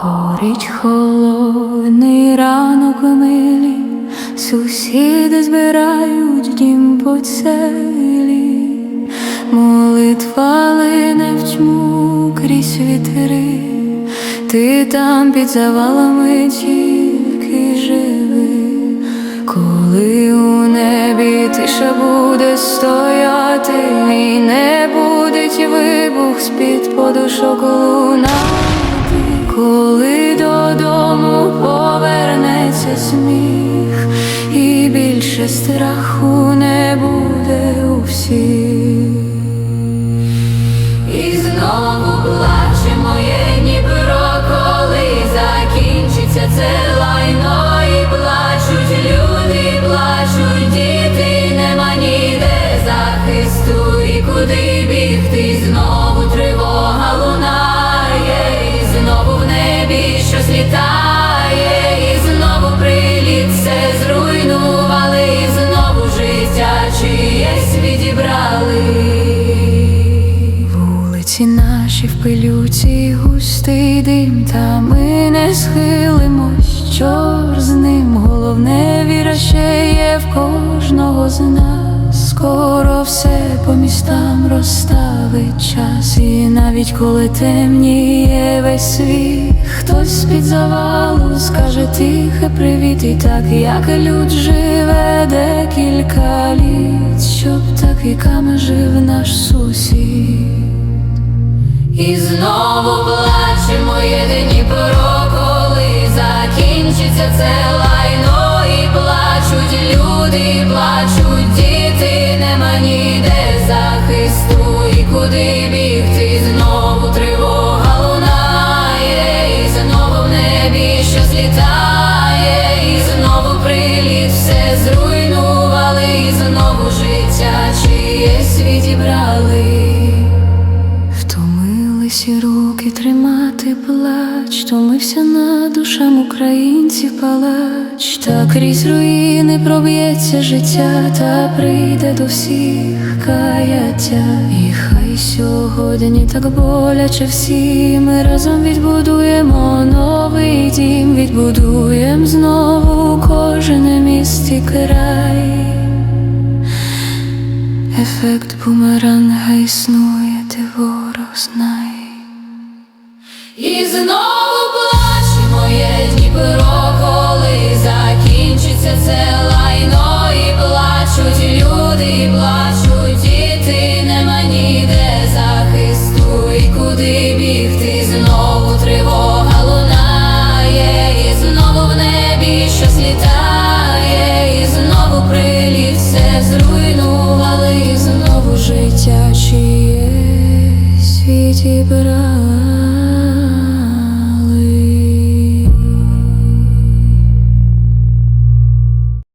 Горить холодний ранок милі, сусіди збирають дім по целі, молитва лине в тьму крізь вітри, ти там під завалами тільки живи, коли у небі тиша буде стояти, і не буде вибух з-під подушок лунати, коли додому повернеться сміх, і більше страху не густий дим, та ми не схилимось, чор з ним. Головне віра ще є в кожного з нас. Скоро все по містам розставить час, і навіть коли темніє весь світ, хтось з-під завалу скаже тихе привіт, і так як люд живе декілька літ, щоб так віками жив наш сусід. Моє Дніпро, Втомилися руки тримати плач, втомився над душам українців палач, та крізь руїни проб'ється життя, та прийде до всіх каяття. І хай сьогодні так боляче всі ми разом відбудуємо новий дім, відбудуємо знову кожен міст і край. Ефект бумеранга існує, ти ворог знай знову плаче моє Дніпро, коли закінчиться це лайно. І плачуть, люди і плачуть, діти нема ніде захисту. І куди бігти? Знову тривога лунає, і знову в небі щось літає, і знову приліт все зруйнували, і знову життя чиє світі брат.